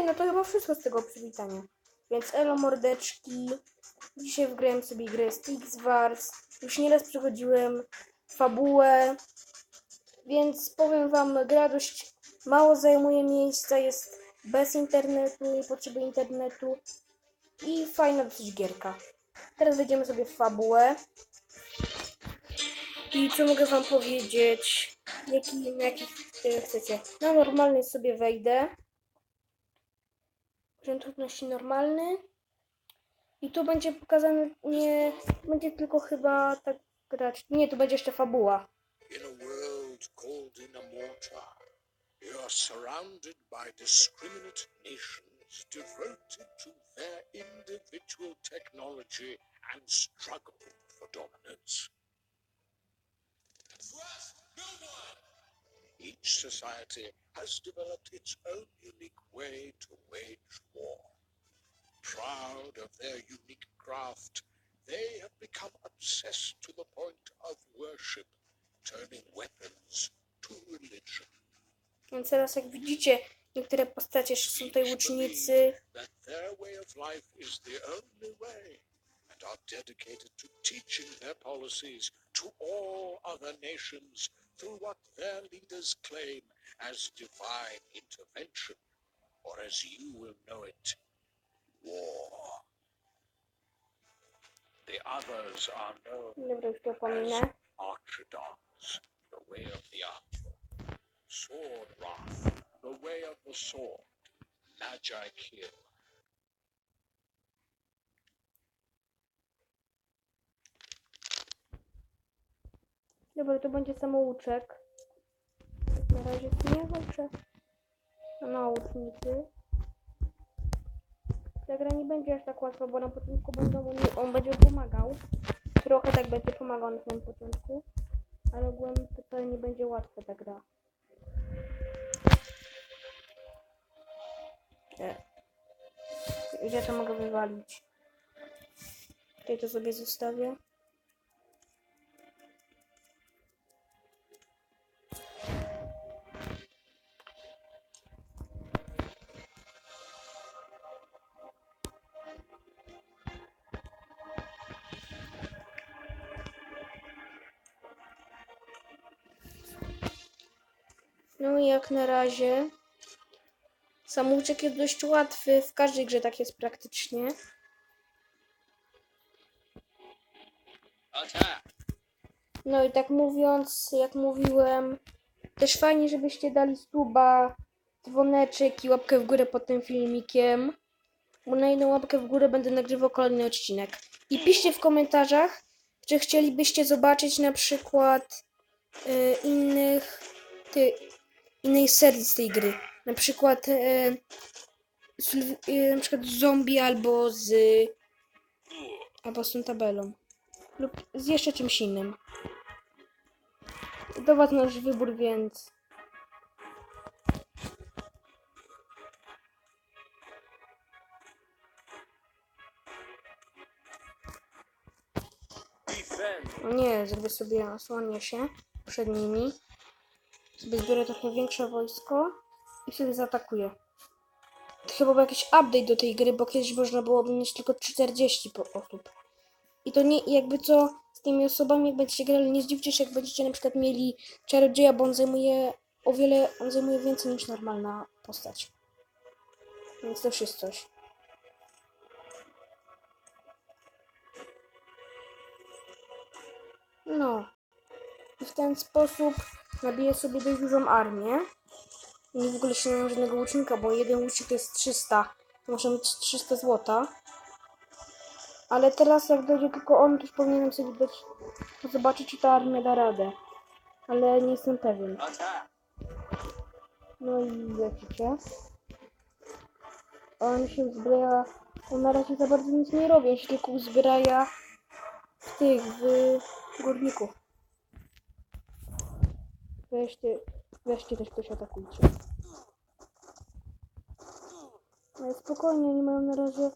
I no to chyba wszystko z tego przywitania. Więc elo mordeczki. Dzisiaj wgrałem sobie grę Stix Wars. Już nieraz przechodziłem fabułę. Więc powiem wam, gra dość mało zajmuje miejsca, jest bez internetu, nie potrzeby internetu. I fajna dosyć gierka. Teraz wejdziemy sobie w fabułę. I co mogę wam powiedzieć? Jaki, na e, chcecie? Na normalny sobie wejdę. Poziom trudności normalny. I tu będzie pokazane, nie, będzie tylko chyba tak grać. Nie, tu będzie jeszcze fabuła. In a world called Inamorta, you are surrounded by discriminate nations devoted to their individual technology and struggle for dominance. Trust no one! Each society has developed its own unique way to wage war. Proud of their unique craft, they have become obsessed to the point of worship, turning weapons to religion. Więc teraz jak widzicie, niektóre postacie są tutaj łucznicy. That their way of life is the only way, and are dedicated to teaching their policies to all other nations through what their leaders claim as divine intervention, or as you will know it, war. The others are known Dobra, już to as. Archidons, the way of the archer. Sword Wrath, the way of the sword. Magi kill. Dobra, to będzie samouczek. Na razie nie walczę. Na łucznicy. Ta gra nie będzie aż tak łatwa, bo na początku będą on będzie pomagał. Trochę tak będzie pomagał na samym początku. Ale ogółem to nie będzie łatwa ta gra. Nie. Gdzie to mogę wywalić? Tutaj to sobie zostawię. No i jak na razie samouczek jest dość łatwy. W każdej grze tak jest praktycznie. No i tak mówiąc, jak mówiłem, też fajnie, żebyście dali suba, dzwoneczek i łapkę w górę pod tym filmikiem. Bo na jedną łapkę w górę będę nagrywał kolejny odcinek. I piszcie w komentarzach, czy chcielibyście zobaczyć na przykład y, innych, ty, innej serii z tej gry. Na przykład, y, Sylw- y, na przykład z zombie albo z, albo z tą tabelą. Lub z jeszcze czymś innym. Do was nasz wybór, więc... Nie, zrobię sobie, osłonię się przed nimi. Sobie zbiorę trochę większe wojsko i wtedy zaatakuję. To chyba był jakiś update do tej gry, bo kiedyś można było mieć tylko 40 po- osób. I to nie, jakby co z tymi osobami, jak będziecie grali, nie zdziwcie się, jak będziecie na przykład mieli czarodzieja, bo on zajmuje o wiele, on zajmuje więcej niż normalna postać. Więc też jest coś. No. I w ten sposób nabiję sobie dość dużą armię. I w ogóle się nie mam żadnego łucznika, bo jeden łucznik to jest 300. To muszę mieć 300 złota. Ale teraz jak dojdzie tylko on, to już powinienem sobie dać zobaczyć, czy ta armia da radę. Ale nie jestem pewien. No i wiecie. On się uzbraja. On na razie za bardzo nic nie robi, on się tylko uzbraja w tych, w górników. Weźcie, weźcie też ktoś atakujcie. Ale spokojnie, oni mają na razie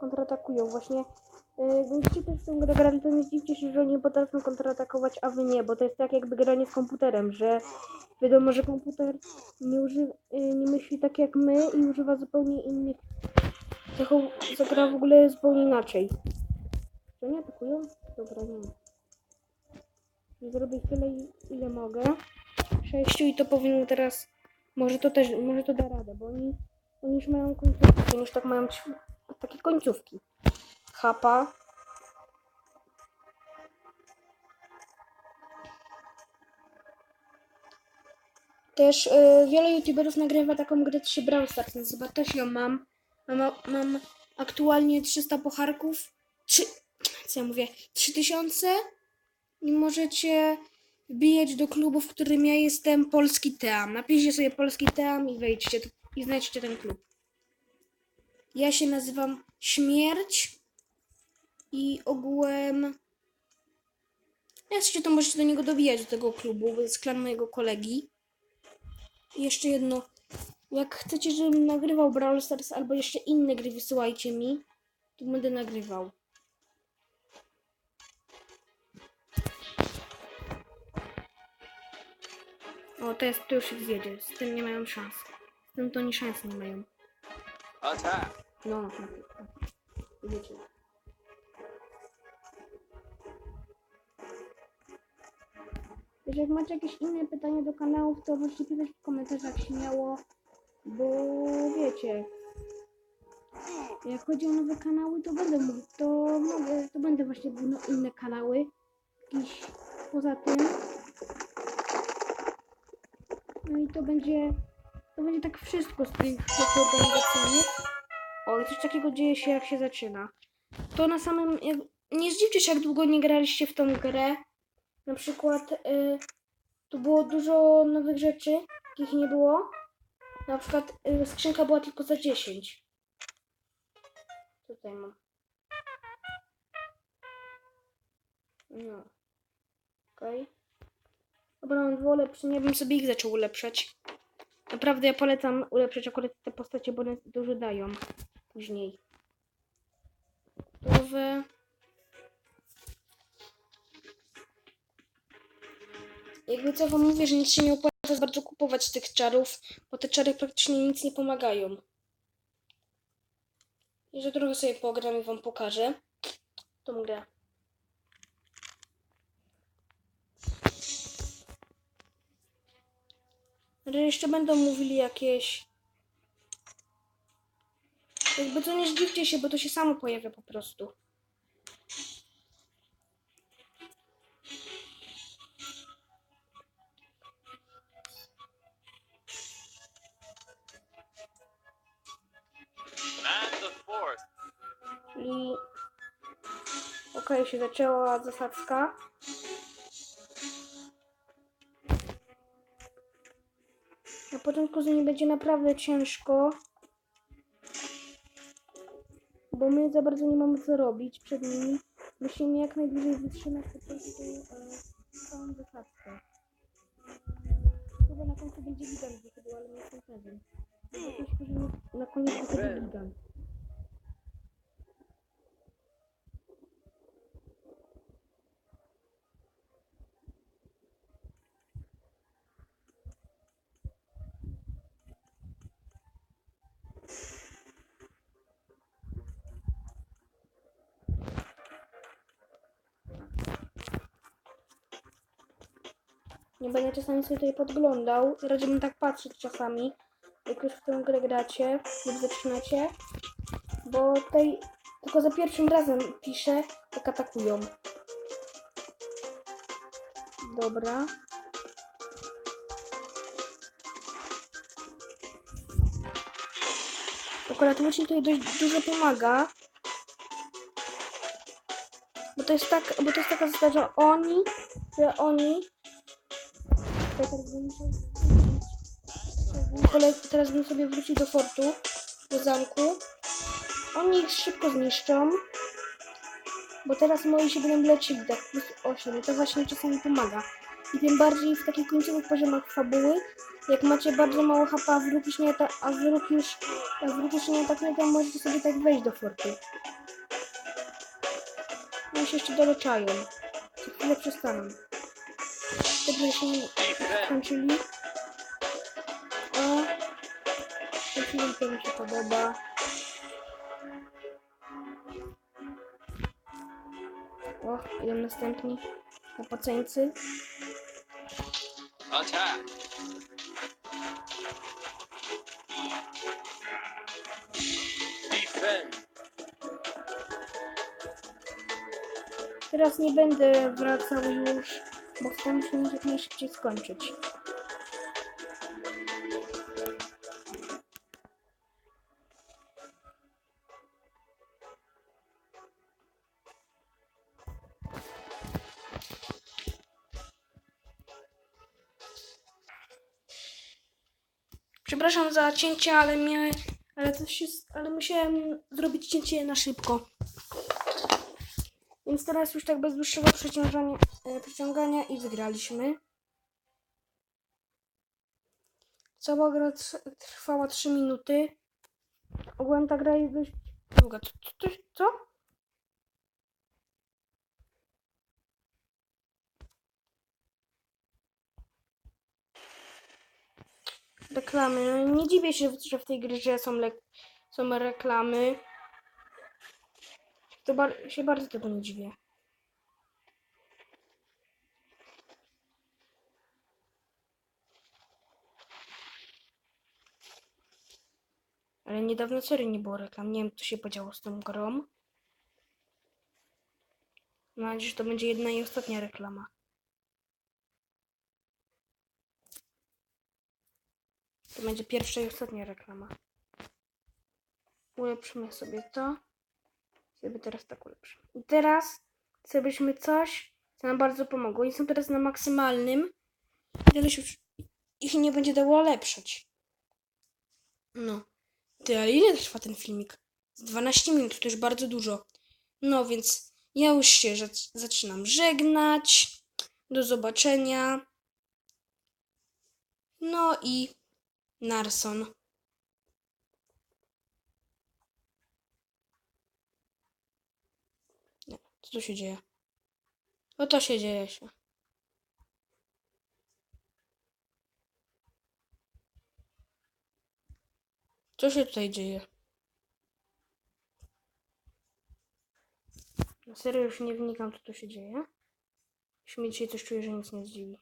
kontratakują. Właśnie yy, też tą grę grali, to nie zdziwcie się, że oni potrafią kontratakować, a wy nie, bo to jest tak jakby granie z komputerem, że Wiadomo, że komputer nie, uży, y, nie myśli tak jak my i używa zupełnie innych zachow... zagra w ogóle zupełnie inaczej. To nie atakują? Dobra, nie. Zrobię tyle, ile mogę. Sześciu i to powinno teraz... Może to też, może to da radę, bo oni, oni już mają końcówki, oni już tak mają takie końcówki. Chapa. Też y, wiele youtuberów nagrywa taką grę, co się Brawl Stars nazywa. Też ją mam. Mam, mam aktualnie 300 pocharków. Trzy, co ja mówię? 3000 i możecie wbijać do klubu, w którym ja jestem, Polski Team. Napiszcie sobie Polski Team i wejdźcie i znajdźcie ten klub. Ja się nazywam Śmierć i ogółem... Jak chcecie, to możecie do niego dobijać, do tego klubu, bo jest klan mojego kolegi. I jeszcze jedno. Jak chcecie, żebym nagrywał Brawl Stars albo jeszcze inne gry, wysyłajcie mi. To będę nagrywał. O, to jest, to już ich zjedzie. Z tym nie mają szans. Z tym to oni szans nie mają. Attack! No, no, no. Wiecie. Jeżeli jak macie jakieś inne pytania do kanałów, to możecie pisać w komentarzach śmiało, bo wiecie. Jak chodzi o nowe kanały, to będę mówił, to mogę, to będę właśnie no, inne kanały. Jakieś poza tym. No i to będzie, to będzie tak wszystko z tych organizacyjnych. O, i coś takiego dzieje się, jak się zaczyna. To na samym. Nie zdziwcie się, jak długo nie graliście w tą grę. Na przykład y, tu było dużo nowych rzeczy, jakich nie było. Na przykład y, skrzynka była tylko za 10. Tutaj mam. No. Okej. Dobra, mam dwa ulepszenia, ja bym sobie ich zaczął ulepszać. Naprawdę ja polecam ulepszać akurat te postacie, bo one dużo dają później. Gotowe. Jakby co wam mówię, że nic się nie opłaca bardzo kupować tych czarów, bo te czary praktycznie nic nie pomagają. Jeszcze trochę sobie pogram i wam pokażę tą grę. Jeszcze będą mówili jakieś jakby to nie zdziwcie się, bo to się samo pojawia po prostu. Okej, się zaczęła zasadzka. Początku z nimi będzie naprawdę ciężko. Bo my za bardzo nie mamy co robić przed nimi. Musimy jak najdłużej wytrzymać po prostu e, całą zasadzkę. Chyba na końcu będzie gigant wychodził, ale nie jestem pewien. Na koniec wychodzi gigant. Nie będę czasami sobie tutaj podglądał. Raczej tak patrzeć czasami, jak już w tę grę gracie lub zaczynacie. Bo tutaj tylko za pierwszym razem piszę, jak atakują. Dobra. Akurat łucznik tutaj dość dużo pomaga. Bo to jest tak, bo to jest taka zasada, że oni, że oni Teraz teraz bym sobie wrócił do fortu, do zamku. Oni ich szybko zniszczą. Bo teraz moi się będą leczyli, tak plus 8. I to właśnie czasami pomaga. I tym bardziej w takich końcowych poziomach fabuły, jak macie bardzo mało HP, a wróg już nie, ata- a wróg już, a wróg już nie atakuje, to możecie sobie tak wejść do fortu. Oni się jeszcze doleczają. Co chwilę przestaną. Dobrze, się skończyli. O, odcinek mi się podoba. O, idą następni opaceńcy. Attack! Defend! Teraz nie będę wracał już bo chcę film jak najszybciej skończyć. Przepraszam za cięcie, ale mnie, ale to się, ale musiałem zrobić cięcie na szybko. Więc teraz już tak bez dłuższego przeciążania, e, przeciągania i wygraliśmy. Cała gra tr- trwała 3 minuty. Ogólnie ta gra jest dość długa. Co? co, co? Reklamy. No, Nie dziwię się, że w tej grze są, są reklamy. To bar- się bardzo tego nie dziwię. Ale niedawno serio nie było reklam. Nie wiem, co się podziało z tą grą. Mam nadzieję, że to będzie jedna i ostatnia reklama. To będzie pierwsza i ostatnia reklama. Ulepszymy sobie to. Sobie teraz tak ulepszymy. I teraz zrobiliśmy coś, co nam bardzo pomogło. I są teraz na maksymalnym. Tyle się ich nie będzie dało ulepszać. No. Ty, ale ile trwa ten filmik? Z 12 minut, to już bardzo dużo. No więc ja już się zac- zaczynam żegnać. Do zobaczenia. No i Narson. Nie, co tu się dzieje? No to się dzieje się. Co się tutaj dzieje? Na serio już nie wnikam, co tu się dzieje. Już mi dzisiaj coś czuję, że nic nie zdziwi.